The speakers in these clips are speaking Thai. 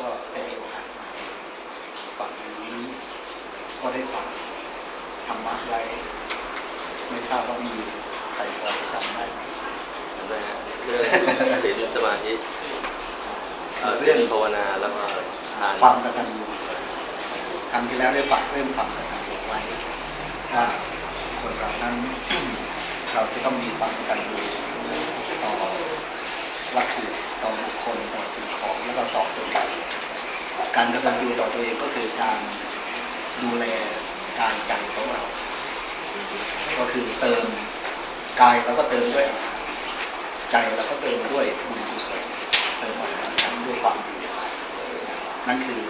ก็ได้มีโอกาสมาฟังนี้ก็ได้ฟังธรรมะไว้ไม่ทราบว่ามีใครพอจำได้ไหมจำได้ฮะเรื่องศีลสมาธิเอ่อศีลภาวนาแล้วก็ทานความกตัญญูครั้งที่แล้วได้ฝากเรื่องความกตัญญูไว้ว่าคนเรานั้นเราจะต้องมีความกตัญญูต่อ วัตถุต่อบุคคลต่อสิ่งของแล้วก็ต่อตัวเองการกตัญญูต่อตัวเองก็คือการดูแลกายใจของเรา ก็คือเติมกายเราก็เติมด้วย ใจเราก็เติมด้วยบุญกุศลเติมอาหารด้วยความดีนั่นคือ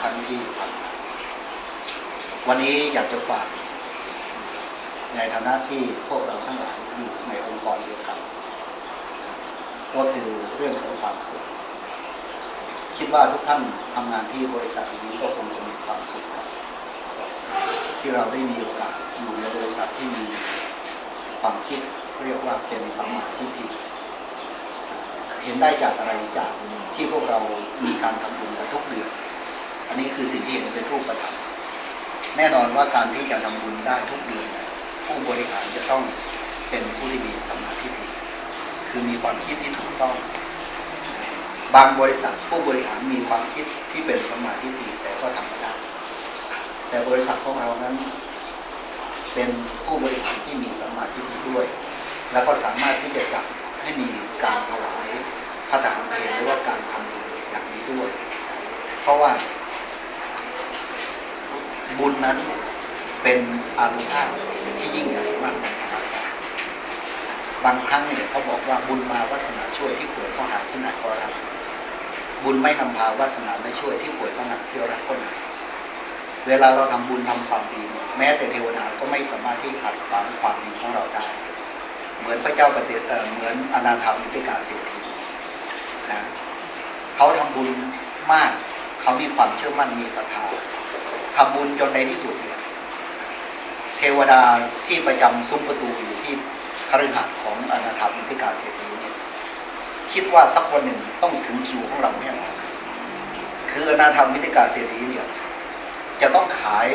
ทางที่ทำวันนี้อยากจะฝากในฐานะที่พวกเราทั้งหลายอยู่ในองค์กรเดียวกัน ก็คือเรื่องของความสุข คิดว่าทุกท่านทำงานที่บริษัทนี้ก็คงจะมีความสุขที่เราได้มีโอกาสอยู่ในบริษัทที่มีความคิดเรียกว่าเป็นสัมมาทิฏฐิเห็นได้จากอะไรจากที่พวกเรามีการทำบุญกันทุกเดือนอันนี้คือสิ่งที่เห็นเป็นรูปธรรมแน่นอนว่าการที่จะทำบุญได้ทุกเดือนผู้บริหารจะต้องเป็นผู้ที่มีสัมมาทิฏฐิ คือมีความคิดที่ถูกต้อง บางบริษัทผู้บริหารมีความคิดที่เป็นสมาทิฏฐิแต่ก็ทำไม่ได้แต่บริษัทของเรานั้น เป็นผู้บริหารที่มีสมาทิฏฐิด้วย แล้วก็สามารถที่จะจัดให้มีการถวายพระทหารเพลหรือว่าการทำบุญอย่างนี้ด้วย เพราะว่าบุญนั้นเป็นอานุภาพที่ยิ่งใหญ่มากนมหาศาล บางครั้งเนี่ยเขาบอกว่าบุญมาวาสนาช่วยที่ป่วยก็หายที่หนก็รักบุญไม่นำพาวาสนาไม่ช่วยที่ป่วยก็หนักที่รักก็หนักเวลาเราทำบุญทำความดีแม้แต่เทวดาก็ไม่สามารถที่ขัดขวางความดีของเราได้ เหมือนพระเจ้าประเสริฐเหมือนอนาถามิติกาเศรษฐีนะเขาทำบุญมากเขามีความเชื่อมั่นมีศรัทธาทำบุญจนในที่สุดเนี่ยเทวดาที่ประจำซุ้มประตูอยู่ที่ คฤหาสน์ของอนาถามิติกาเศรษฐีเนี่ยคิดว่าสักวันหนึ่งต้องถึงคิวของเราแน่นอนคืออนาถามิติกาเศรษฐีเนี่ยจะต้องขาย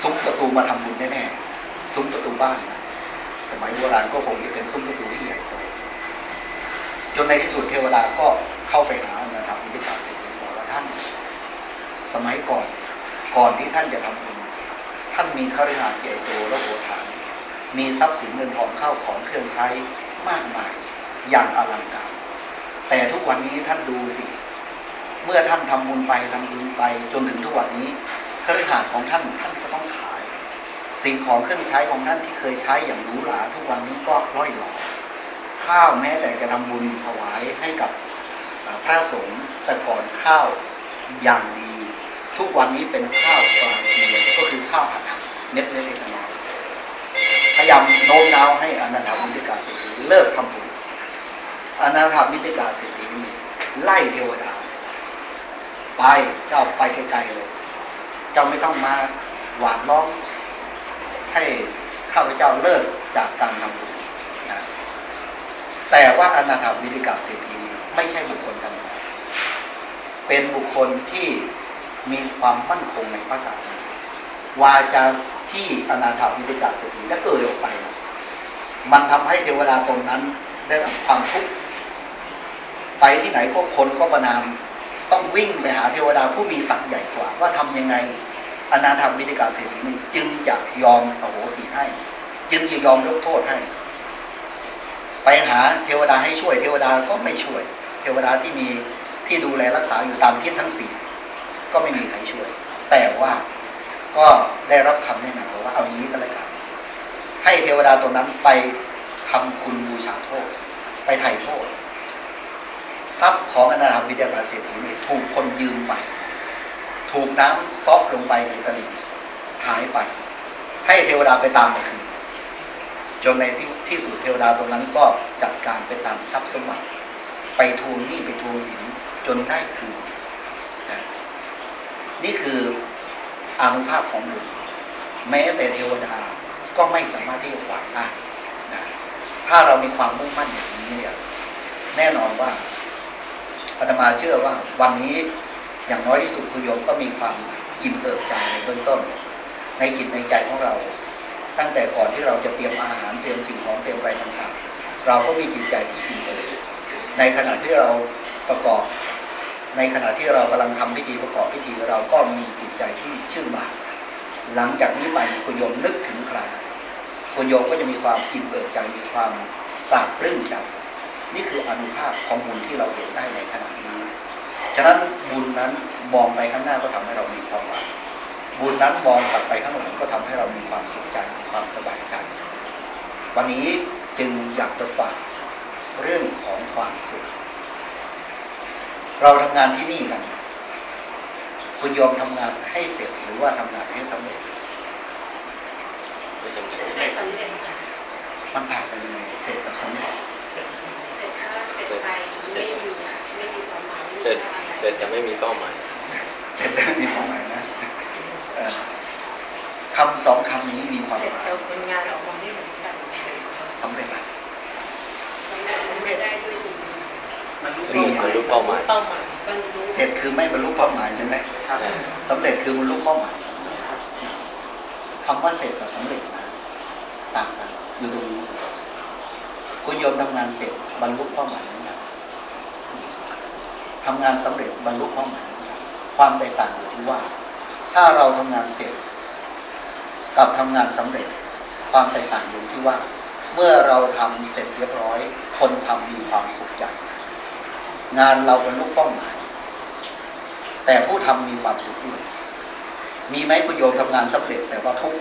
ซุ้มประตูมาทำบุญแน่ๆซุ้มประตูบ้าน สมัยโบราณก็คงจะเป็นซุ้มประตูที่ใหญ่โตจนในที่สุดเทวดาก็เข้าไปหาอนะครับมิตรศาสตร์บอกว่าท่าน สมัยก่อนก่อนที่ท่านจะทำบุญท่านมีข้าราชการใหญ่โตและโหฐาน มีทรัพย์สินเงินทองเข้าของเครื่องใช้มากมายอย่างอลังการ แต่ทุกวันนี้ท่านดูสิ เมื่อท่านทำบุญไปทำบุญไปจนถึงทุกวันนี้ข้าราชการของท่านท่านก็ต้องขาย สิ่งของเครื่องใช้ของท่านที่เคยใช้อย่างหรูหราทุกวันนี้ก็ร่อยหรอข้าวแม้แต่จะทำบุญถวายให้กับพระสงฆ์แต่ก่อนข้าวอย่างดี ทุกวันนี้เป็นข้าวปลาเทียก็คือข้าวหักเม็ดเล็กๆน้อยามโน้มน้าวให้อนาถามิติกาเศรษฐีเลิกทำบุญอนาถามิติกาเศรษฐีนี่ไล่เทวดา ไปเจ้าไปไกลๆเลย เจ้าไม่ต้องมาหวานล้อมให้ข้าพเจ้าเลิกจากการทำบุญนะแต่ว่าอนาถาวิริกาเศรษฐีไม่ใช่บุคคลธรรมดาเป็นบุคคลที่มีความมั่นคงในพระศาสนาวาจา ที่อนาถาวิริกาเศรษฐีได้เอ่ยออกไป มันทำให้เทวดาตนนั้นได้รับความทุกข์ไปที่ไหนก็คนก็ประนามต้องวิ่งไปหาเทวดาผู้มีศักดิ์ใหญ่กว่า ว่าทำยังไงอนาถามิติกาเศรษฐีนี่จึงจะยอมอโหสิให้ จึงจะยอมยกโทษให้ ไปหาเทวดาให้ช่วย เทวดาก็ไม่ช่วย เทวดาที่มีที่ดูแลรักษาอยู่ตามทิศทั้งสี่ก็ไม่มีใครช่วย แต่ว่า ก็ได้รับคำแนะนำว่าเอาอย่างนี้ก็แล้วกันให้เทวดาตัวนั้นไปทำคุณบูชาโทษ ไปไถ่โทษ ทรัพย์ของอนาถามิติกาเศรษฐีนี่ถูกคนยืมไป ถูกน้ำซอกลงไปในตลิ่งหายไป ให้เทวดาไปตามมาคืนจนในที่ที่สุดเทวดาตรงนั้นก็จัดการไปตามทรัพย์สมบัติ ไปทวงหนี้ไปทวงสินจนได้คืนนี่คือ อานุภาพของบุญแม้แต่เทวดาก็ไม่สามารถที่จะขวางได้นะถ้าเรามีความมุ่งมั่นอย่างนี้เนี่ยแน่นอนว่าอาตมาเชื่อว่าวันนี้อย่างน้อยที่สุดคุณโยมก็มีความกินเอิบใจในเบื้องต้น ในจิตในใจของเรา ตั้งแต่ก่อนที่เราจะเตรียมอาหารเตรียมสิ่งของเตรียมอะไรต่างๆเราก็มีจิตใจที่อิ่มเอิบในขณะที่เราประกอบ ในขณะที่เรากำลังทำพิธีประกอบพิธีเราก็มีจิตใจที่ชื่นบานหลังจากนี้ไปคุณโยมนึกถึงใครคุณโยมก็จะมีความอิ่มเอิบใจมีความปราบปลื้มใจนี่คืออนุภาพของบุญที่เราเห็นได้ในขณะนี้ ฉะนั้นบุญนั้นมองไปข้างหน้าก็ทำให้เรามีความหวังบุญนั้นมองกลับไปข้างหลังก็ทำให้เรามีความสุขใจมีความสบายใจ วันนี้จึงอยากจะฝากเรื่องของความสุข เราทำงานที่นี่กันคุณโยมทำงานให้เสร็จหรือว่าทำงานให้สำเร็จไม่สำเร็จไม่สำเร็จค่ะมันต่างกันยังไงเสร็จกับสำเร็จเสร็จถ้าเสร็จไปไม่มีไม่มีความหมายเสร็จเสร็จจะไม่มีเป้าหมายเสร็จแล้วมีความหมายนะเอ่อคำสองคำนี้มีความเสร็จหมายแล้วผลงานออกมาไม่เหมือนกันสำเร็จอะสำเร็จไม่ได้ด้วยดีมั นรู้สำดีเร็จบรรลุเป้าหมายเป้าหมายบรรลุเสร็จคือไม่บรรลุเป้าหมายใช่ไหมใช่สำเร็จคือบรรลุเป้าหมายคำว่าเสร็จกับสำเร็จนะต่างกันอยู่ตรงนี้คุณโยมทำงานเสร็จบรรลุเป้าหมายเหมือนกันทำงานสำเร็จบรรลุเป้าหมายเหมือนกันความแตกต่างอยู่ที่ว่า ถ้าเราทำงานเสร็จ กับทำงานสำเร็จ ความแตกต่างอยู่ที่ว่า เมื่อเราทำเสร็จเรียบร้อย คนทำมีความสุขใจ งานเราบรรลุเป้าหมาย แต่ผู้ทำมีความสุขด้วยมีไหมคุณโยมทำงานสำเร็จแต่ว่าทุก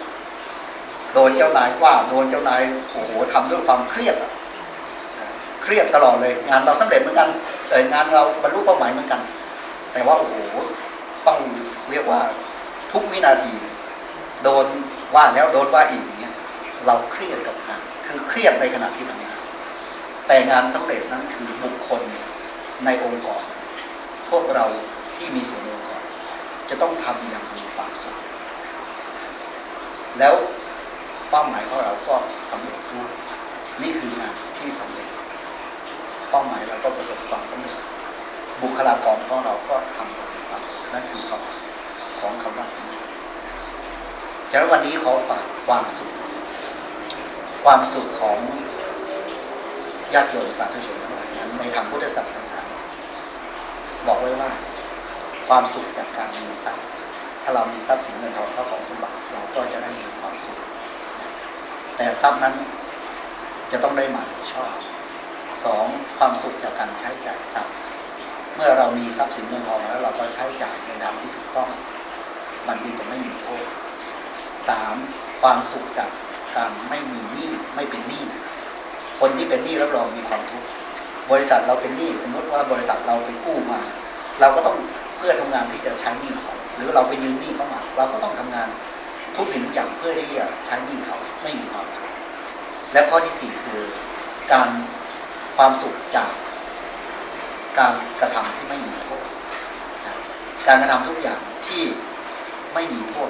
โดนเจ้านายว่าโดนเจ้านายโอ้โหทำด้วยความเครียดเครียดตลอดเลย งานเราสำเร็จเหมือนกันเอองานเราบรรลุเป้าหมายเหมือนกัน แต่ว่าโอ้โหต้องเรียกว่าทุกวินาที โดนว่าแล้วโดนว่าอีกอย่างเงี้ยเราเครียดกับงานคือเครียดในขณะที่ทำงานแต่งานสำเร็จนั้นคือบุคคล ในองค์กรพวกเราที่มีส่วนในองค์กรจะต้องทำอย่างมีความสุขแล้วเป้าหมายของเราก็สำเร็จด้วยนี่คืองานที่สำเร็จ เป้าหมายเราก็ประสบความสำเร็จ บุคลากรของเราก็ทำอย่างมีความสุขนั่นคือความหมายของคำว่าสำเร็จฉะนั้นวันนี้ขอฝากความสุข ความสุขของญาติโยมสาธุชนทั้งหลาย ในทางพุทธศาสนา บอกไว้ว่าความสุขจากการมีทรัพย์ ถ้าเรามีทรัพย์สินเงินทองเข้าของสมบัติเราก็จะได้มีความสุข แต่ทรัพย์นั้นจะต้องได้มายชอบสองความสุขจากการใช้จ่ายทรัพย์ เมื่อเรามีทรัพย์สินเงินทองแล้วเราก็ใช้จ่ายในทางที่ถูกต้อง มันจึงจะไม่มีโทษสามความสุขจากการไม่มีหนี้ไม่เป็นหนี้คนที่เป็นหนี้รับรองมีความทุกข์ บริษัทเราเป็นหนี้สมมติว่าบริษัทเราไปกู้มา เราก็ต้องเพื่อทำงานที่จะใช้หนี้เขาหรือเราไปยืมหนี้เขามา เราก็ต้องทำงานทุกสิ่งทุกอย่างเพื่อที่จะใช้หนี้เขาไม่มีความสุขและข้อที่สี่คือการความสุขจากการกระทำที่ไม่มีโทษการกระทำทุกอย่างที่ไม่มีโทษ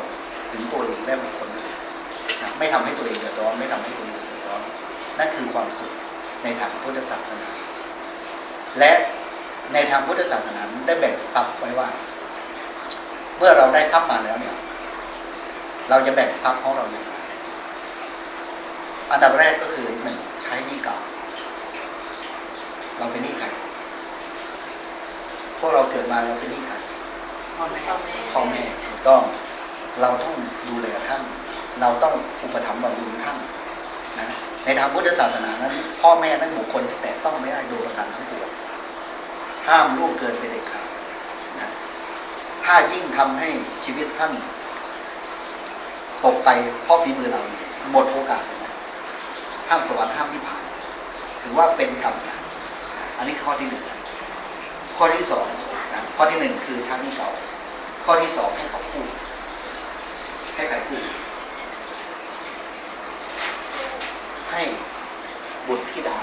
ถึงตัวเองและบุคคลอื่นไม่ทำให้ตัวเองเดือดร้อนไม่ทำให้คนอื่นเดือดร้อนนั่นคือความสุขในทางพุทธศาสนา และในทางพุทธศาสนาได้แบ่งทรัพย์ไว้ว่า เมื่อเราได้ทรัพย์มาแล้วเนี่ย เราจะแบ่งทรัพย์ของเราอย่างไรอันดับแรกก็คือหนึ่งใช้หนี้เก่า เราเป็นหนี้ใครพวกเราเกิดมาเราเป็นหนี้ใครพ่อแม่พ่อแม่พ่อแม่ถูกต้อง เราต้องดูแลท่าน เราต้องอุปถัมภ์บำรุงท่านนะในทางพุทธศาสนานั้น พ่อแม่นั้นบุคคลที่แตะต้องไม่ได้โดยประการทั้งปวง ห้ามล่วงเกินไปเด็ดขาดนะถ้ายิ่งทำให้ชีวิตท่านตกไปเพราะฝีมือเรานี่ยหมดโอกาสนะห้ามสวรรค์ห้ามที่ผ่าน ถือว่าเป็นกรรมอย่างอันนี้ข้อที่หนึ่งข้อที่สองนะข้อที่หนึ่งคือชั้นที่เก่าข้อที่สองให้เขาพูด ให้ใครพูด ให้บุตรธิดา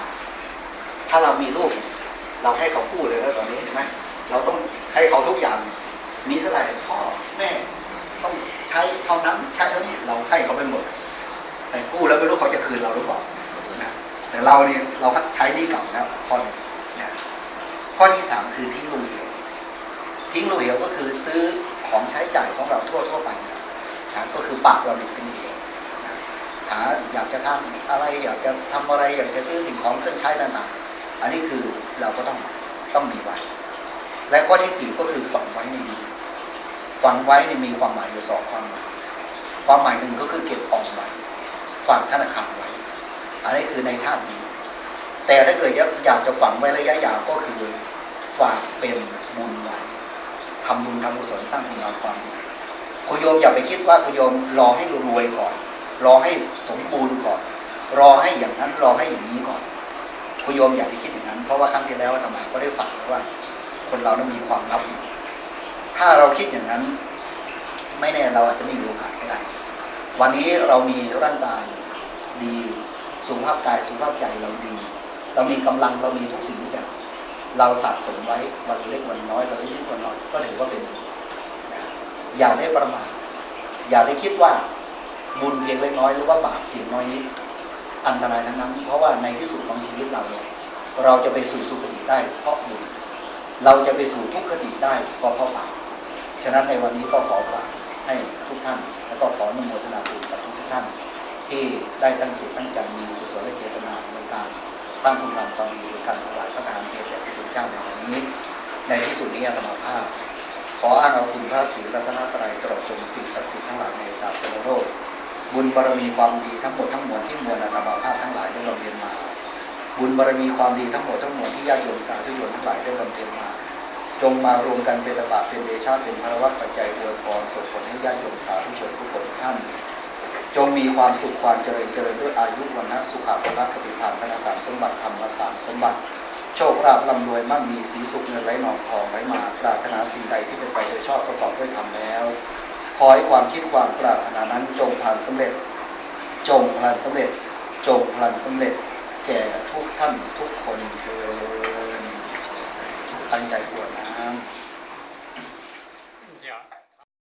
ถ้าเรามีลูก เราให้เขาพูดเลยแล้วตอนนี้เห็นไหมเราต้องให้เขาทุกอย่าง มีเท่าไหร่พ่อแม่ ต้องใช้เท่านั้นใช้เท่านี้เราให้เขาไปหมด แต่กู้แล้วไม่รู้เขาจะคืนเราหรือเปล่านะแต่เราเนี่ยเราใช้นี่เก่าแล้วข้อนึงนะข้อที่สามคือที่โรงเรียนทิ้งลูกเหียวก็คือซื้อของใช้จ่ายของเราทั่วทั่วไปนะก็คือปากเราเป็นเดียวนะหาอยากจะทำอะไรอยากจะทำอะไรอยากจะซื้อสิ่งของเครื่องใช้ต่างๆ อันนี้คือเราก็ต้องต้องมีไว้ และข้อที่สี่ก็คือฝังไว้ในดีฝังไว้นี่มีความหมายอยู่สองความหมายความหมายหนึ่งก็คือเก็บออมไว้ฝากธนาคารไว้ อันนี้คือในชาตินี้ แต่ถ้าเกิดอยากจะฝังไว้ระยะยาวก็คือฝากเป็นบุญไว้ทำบุญทำกุศลสร้างคุณงามความดีคุณโยมอย่าไปคิดว่าคุณโยมรอให้รวยก่อน รอให้สมบูรณ์ก่อน รอให้อย่างนั้นรอให้อย่างนี้ก่อน คุณโยมอย่าไปคิดอย่างนั้น เพราะว่าครั้งที่แล้วอาตมาก็ได้ฝากไว้ว่า คนเรานั้นมีความลับ ถ้าเราคิดอย่างนั้น ไม่แน่เราอาจจะไม่มีโอกาสก็ได้ วันนี้เรามีร่างกายดีสุขภาพกายสุขภาพใจเราดี เรามีกำลังเรามีทุกสิ่งทุกอย่างเราสะสมไว้วันเล็กวันน้อยวันเล็กวันน้อยก็ถือว่าเป็นอย่าได้ประมาทอย่าได้คิดว่าบุญเพียงเล็กน้อยหรือว่าบาปเพียงน้อยนิด อันตรายทั้งนั้น เพราะว่าในที่สุดของชีวิตเราเนี่ยเราจะไปสู่สุคติได้เพราะบุญเราจะไปสู่ทุกขติได้ก็เพราะบาปฉะนั้นในวันนี้ก็ขอฝากให้ทุกท่าน แล้วก็ขออนุโมทนาบุญกับทุกท่าน ที่ได้ตั้งจิตตั้งใจมีกุศลและเจตนาในการสร้างคุณงามความดีในการถวายพระทานเพลแด่พระคุณเจ้าในวันนี้ ในที่สุดนี้อาตมาภาพขออ้างเอาคุณพระศรีรัตนตรัยตลอดจนสิ่งศักดิ์สิทธิ์ทั้งหลายในศาสนาโลก บุญบารมีความดีทั้งหมดทั้งมวลที่มวลอาตมาภาพทั้งหลายได้บำเพ็ญมา บุญบารมีความดีทั้งหมดทั้งมวลที่ญาติโยมสาธุชนทั้งหลายได้บำเพ็ญมา จงมารวมกันเป็นตบะเป็นเดชาเป็นพระวัตปัจจัยอวยพรส่งผลให้ญาติโยมสาธุชนทุกคนท่าน จงมีความสุขความเจริญเจริญด้วยอายุวันนะสุขภาพปฏิภาณธนสารสมบัติธรรมสารสมบัติโชคลาภร่ำรวยมั่งมีสีสุขเงินไหลนองทองไหลมาปรารถนาสิ่งใดที่เป็นไปโดยชอบประกอบด้วยธรรมแล้ว อให้ความคิดความปรารถนานั้นจงผ่านสำเร็จ จงพลันสำเร็จ จงพลันสำเร็จ แก่ทุกท่านทุกคนเถิดตั้งใจกวดน้ำ